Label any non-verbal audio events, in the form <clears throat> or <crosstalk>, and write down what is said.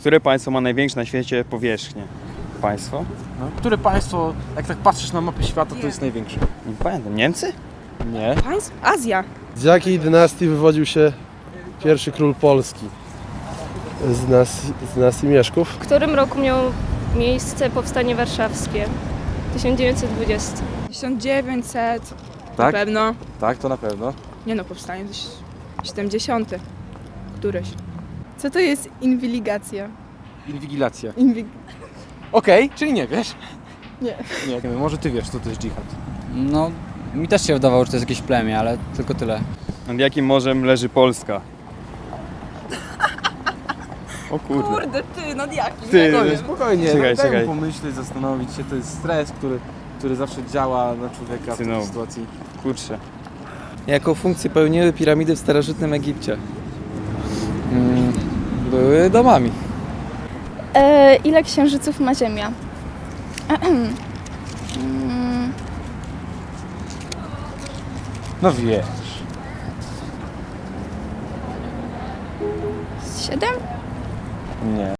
Które państwo ma największe na świecie powierzchnię? Państwo? No, które państwo, jak tak patrzysz na mapę świata, to jest największe? Nie pamiętam. Niemcy? Nie. Państw? Azja. Z jakiej dynastii wywodził się pierwszy król Polski? Z dynastii, z dynastii Mieszków. W którym roku miało miejsce powstanie warszawskie? 1920. 1900. Na Tak? pewno. Tak, to na pewno. Nie no, powstanie gdzieś 70. Któryś. Co to jest inwiligacja? Inwigilacja. Inwig... Okej, czyli nie wiesz? Nie. Nie, wiem, może ty wiesz, co to jest dżihad. No, mi też się wydawało, że to jest jakieś plemię, ale tylko tyle. Nad jakim morzem leży Polska? O kurde. Kurde, ty, nad jakim? Ty, Spokojnie, spokojnie. Czekaj, daj czekaj. pomyśleć, zastanowić się. To jest stres, który, który zawsze działa na człowieka w Synu. tej sytuacji. kurczę. Jaką funkcję pełniły piramidy w starożytnym Egipcie? Mm, były domami. E, ile księżyców ma Ziemia? <clears throat> Mm, No wiesz. Siedem? Nie.